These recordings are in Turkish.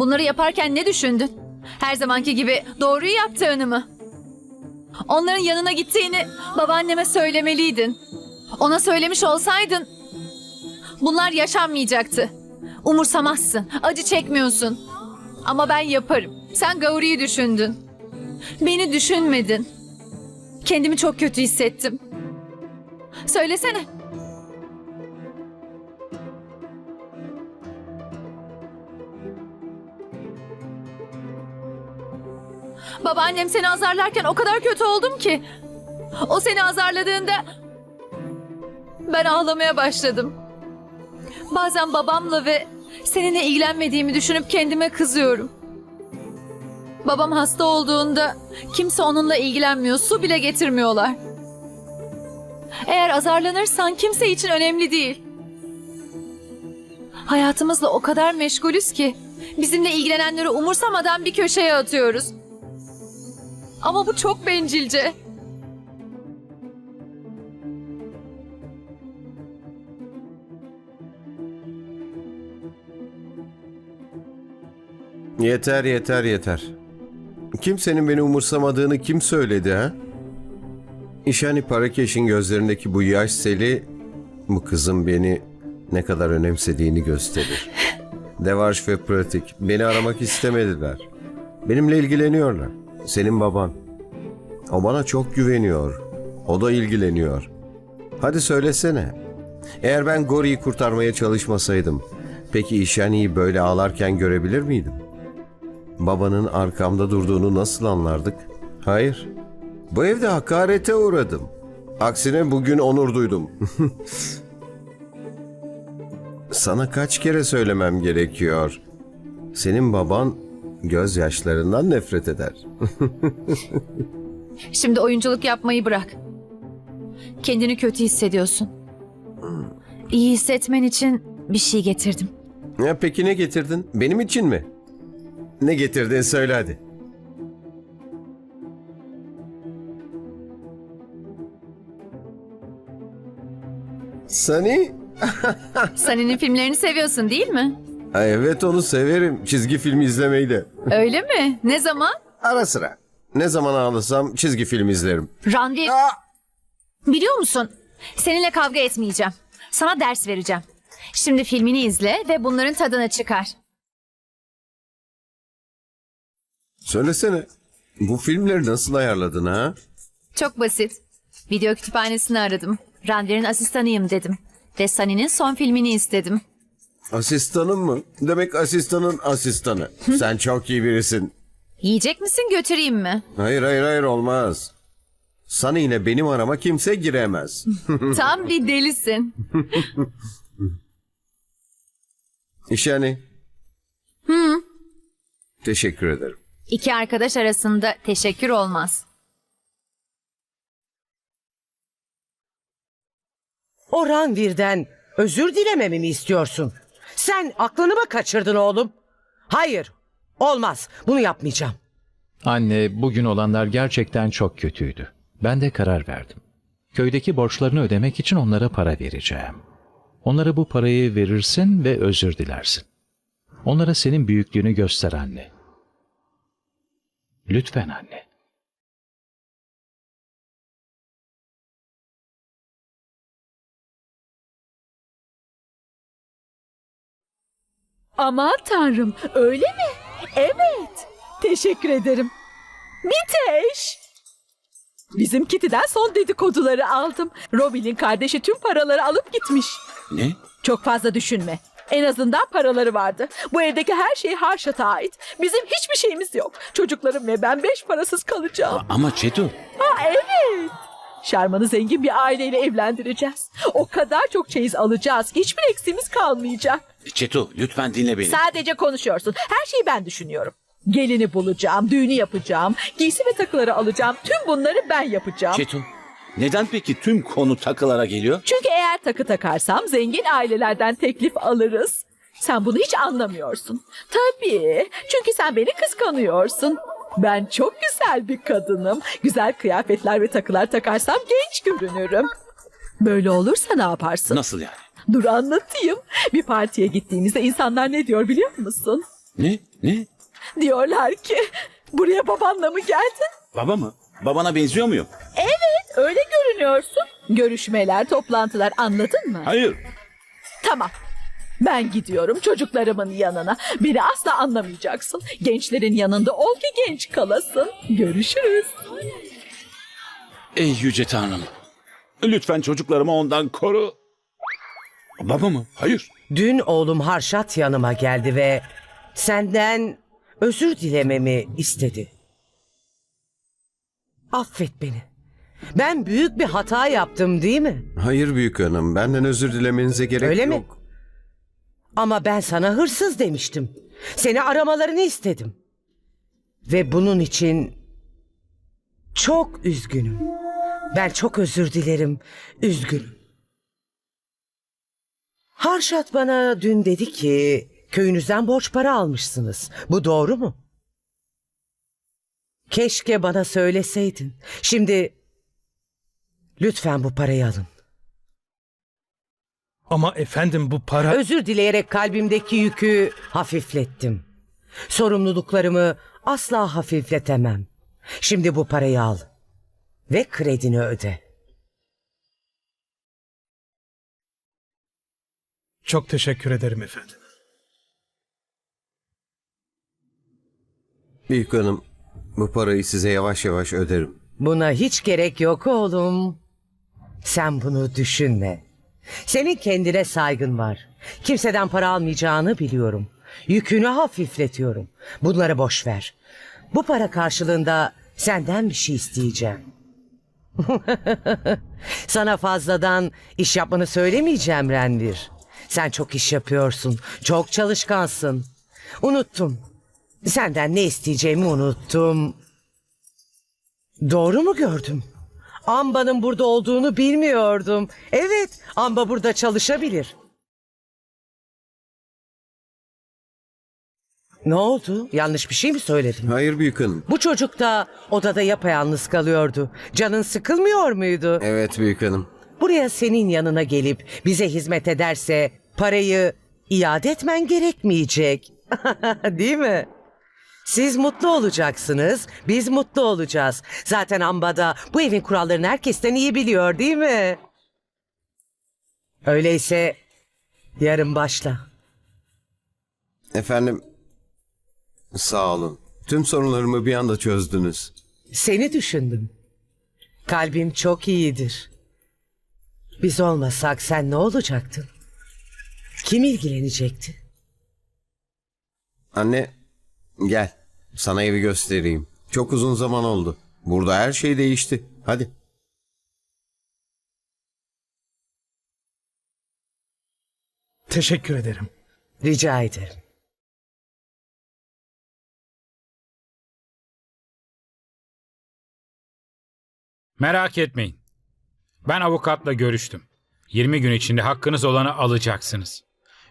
Bunları yaparken ne düşündün? Her zamanki gibi doğruyu yaptığını mı? Onların yanına gittiğini babaanneme söylemeliydin. Ona söylemiş olsaydın bunlar yaşanmayacaktı. Umursamazsın, acı çekmiyorsun. Ama ben yaparım. Sen Gauri'yi düşündün. Beni düşünmedin. Kendimi çok kötü hissettim. Söylesene. Babaannem seni azarlarken o kadar kötü oldum ki. O seni azarladığında ben ağlamaya başladım. Bazen babamla ve seninle ilgilenmediğimi düşünüp kendime kızıyorum. Babam hasta olduğunda kimse onunla ilgilenmiyor, su bile getirmiyorlar. Eğer azarlanırsan kimse için önemli değil. Hayatımızla o kadar meşgulüz ki bizimle ilgilenenleri umursamadan bir köşeye atıyoruz. Ama bu çok bencilce. Yeter yeter yeter. Kimsenin beni umursamadığını kim söyledi ha? İşani Parakeş'in gözlerindeki bu yaş seli bu kızın beni ne kadar önemsediğini gösterir. Devarş ve Pratik beni aramak istemediler. Benimle ilgileniyorlar. Senin baban. O bana çok güveniyor. O da ilgileniyor. Hadi söylesene. Eğer ben Gori'yi kurtarmaya çalışmasaydım, peki İşani'yi böyle ağlarken görebilir miydim? Babanın arkamda durduğunu nasıl anlardık? Hayır. Bu evde hakarete uğradım. Aksine bugün onur duydum. Sana kaç kere söylemem gerekiyor? Senin baban gözyaşlarından nefret eder. Şimdi oyunculuk yapmayı bırak. Kendini kötü hissediyorsun. İyi hissetmen için bir şey getirdim. Ya peki ne getirdin? Benim için mi? Ne getirdin söyle hadi. Sani? Sani'nin filmlerini seviyorsun değil mi? Ay evet onu severim. Çizgi film izlemeyi de. Öyle mi? Ne zaman? Ara sıra. Ne zaman ağlasam çizgi film izlerim. Randev... Biliyor musun? Seninle kavga etmeyeceğim. Sana ders vereceğim. Şimdi filmini izle ve bunların tadını çıkar. Söylesene. Bu filmleri nasıl ayarladın ha? Çok basit. Video kütüphanesini aradım. Ranvir'in asistanıyım dedim. Ve Sani'nin son filmini istedim. Asistanın mı? Demek asistanın asistanı. Sen çok iyi birisin. Yiyecek misin götüreyim mi? Hayır hayır hayır olmaz. Sana yine benim arama kimse giremez. Tam bir delisin. İşani. Hı. Teşekkür ederim. İki arkadaş arasında teşekkür olmaz. O Ranvir'den özür dilememi mi istiyorsun? Sen aklını mı kaçırdın oğlum? Hayır, olmaz. Bunu yapmayacağım. Anne, bugün olanlar gerçekten çok kötüydü. Ben de karar verdim. Köydeki borçlarını ödemek için onlara para vereceğim. Onlara bu parayı verirsin ve özür dilersin. Onlara senin büyüklüğünü göster anne. Lütfen anne. Aman tanrım öyle mi? Evet. Teşekkür ederim. Biteş. Bizim Kitty'den son dedikoduları aldım. Robin'in kardeşi tüm paraları alıp gitmiş. Ne? Çok fazla düşünme. En azından paraları vardı. Bu evdeki her şey Harşat'a ait. Bizim hiçbir şeyimiz yok. Çocuklarım ve ben beş parasız kalacağım. A- ama Çeto. Ha evet. Şarman'ı zengin bir aileyle evlendireceğiz. O kadar çok çeyiz alacağız ki hiçbir eksiğimiz kalmayacak. Çeto lütfen dinle beni. Sadece konuşuyorsun. Her şeyi ben düşünüyorum. Gelini bulacağım, düğünü yapacağım, giysi ve takıları alacağım. Tüm bunları ben yapacağım. Çeto. Neden peki tüm konu takılara geliyor? Çünkü eğer takı takarsam zengin ailelerden teklif alırız. Sen bunu hiç anlamıyorsun. Tabii. Çünkü sen beni kıskanıyorsun. Ben çok güzel bir kadınım. Güzel kıyafetler ve takılar takarsam genç görünürüm. Böyle olursa ne yaparsın? Nasıl yani? Dur anlatayım. Bir partiye gittiğimizde insanlar ne diyor biliyor musun? Ne? Ne? Diyorlar ki buraya babanla mı geldin? Baba mı? Babana benziyor muyum? Öyle görünüyorsun. Görüşmeler, toplantılar anladın mı? Hayır. Tamam. Ben gidiyorum çocuklarımın yanına. Beni asla anlamayacaksın. Gençlerin yanında ol ki genç kalasın. Görüşürüz. Ey yüce tanrım. Lütfen çocuklarımı ondan koru. Baba mı? Hayır. Dün oğlum Harşat yanıma geldi ve senden özür dilememi istedi. Affet beni. Ben büyük bir hata yaptım değil mi? Hayır büyük hanım, benden özür dilemenize gerek Öyle mi? Ama ben sana hırsız demiştim. Seni aramalarını istedim. Ve bunun için çok üzgünüm. Ben çok özür dilerim. Üzgünüm. Harşat bana dün dedi ki köyünüzden borç para almışsınız. Bu doğru mu? Keşke bana söyleseydin. Şimdi lütfen bu parayı alın. Ama efendim bu para... Özür dileyerek kalbimdeki yükü hafiflettim. Sorumluluklarımı asla hafifletemem. Şimdi bu parayı al ve kredini öde. Çok teşekkür ederim efendim. Büyük hanım, bu parayı size yavaş yavaş öderim. Buna hiç gerek yok oğlum. Sen bunu düşünme. Senin kendine saygın var. Kimseden para almayacağını biliyorum. Yükünü hafifletiyorum. Bunları boş ver. Bu para karşılığında senden bir şey isteyeceğim. Sana fazladan iş yapmanı söylemeyeceğim Renvir. Sen çok iş yapıyorsun. Çok çalışkansın. Unuttum. Senden ne isteyeceğimi unuttum. Doğru mu gördüm? Amba'nın burada olduğunu bilmiyordum. Evet, Amba burada çalışabilir. Ne oldu? Yanlış bir şey mi söyledim? Hayır büyük hanım. Bu çocuk da odada yapayalnız kalıyordu. Canın sıkılmıyor muydu? Evet büyük hanım. Buraya senin yanına gelip bize hizmet ederse parayı iade etmen gerekmeyecek. Değil mi? Siz mutlu olacaksınız, biz mutlu olacağız. Zaten Amba'da bu evin kurallarını herkesten iyi biliyor değil mi? Öyleyse yarın başla. Efendim, sağ olun. Tüm sorunlarımı bir anda çözdünüz. Seni düşündüm. Kalbim çok iyidir. Biz olmasak sen ne olacaktın? Kim ilgilenecekti? Anne, gel. Sana evi göstereyim. Çok uzun zaman oldu. Burada her şey değişti. Hadi. Teşekkür ederim. Rica ederim. Merak etmeyin. Ben avukatla görüştüm. 20 gün içinde hakkınız olanı alacaksınız.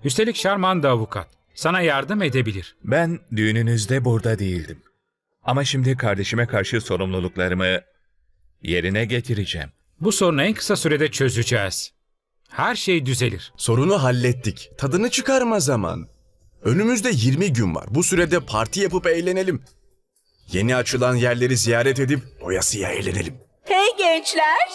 Üstelik Şarman da avukat. Sana yardım edebilir. Ben düğününüzde burada değildim. Ama şimdi kardeşime karşı sorumluluklarımı yerine getireceğim. Bu sorunu en kısa sürede çözeceğiz. Her şey düzelir. Sorunu hallettik. Tadını çıkarma zaman. Önümüzde 20 gün var. Bu sürede parti yapıp eğlenelim. Yeni açılan yerleri ziyaret edip doyasıya eğlenelim. Hey gençler.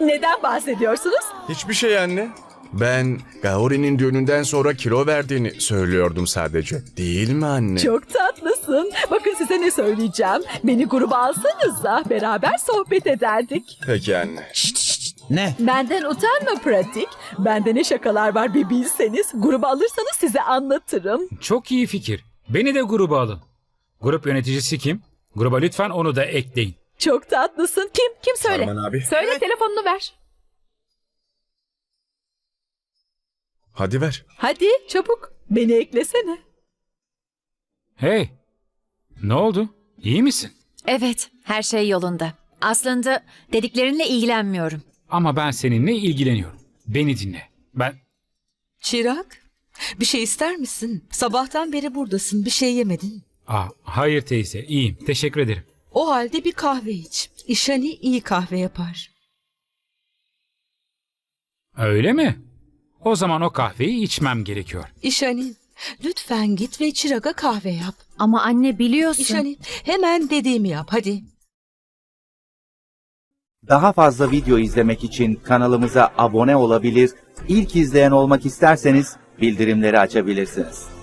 Neden bahsediyorsunuz? Hiçbir şey anne. Ben Gaori'nin düğününden sonra kilo verdiğini söylüyordum sadece. Değil mi anne? Çok tatlısın. Bakın size ne söyleyeceğim. Beni gruba alsanıza beraber sohbet ederdik. Peki anne. Benden utanma pratik. Bende ne şakalar var bir bilseniz. Gruba alırsanız size anlatırım. Çok iyi fikir. Beni de gruba alın. Grup yöneticisi kim? Gruba lütfen onu da ekleyin. Çok tatlısın. Kim? Kim söyle? Sarman abi. Söyle telefonunu ver. Hadi ver. Hadi çabuk. Beni eklesene. Hey. Ne oldu? İyi misin? Evet, her şey yolunda. Aslında dediklerinle ilgilenmiyorum. Ama ben seninle ilgileniyorum. Beni dinle. Ben Çırak, bir şey ister misin? Sabahtan beri buradasın, bir şey yemedin. Aa, hayır teyze, iyiyim. Teşekkür ederim. O halde bir kahve iç. İşani iyi kahve yapar. Öyle mi? O zaman o kahveyi içmem gerekiyor. İşani, Lütfen git ve Çırag'a kahve yap. Ama anne biliyorsun. İşani hemen dediğimi yap hadi. Daha fazla video izlemek için kanalımıza abone olabilir, ilk izleyen olmak isterseniz bildirimleri açabilirsiniz.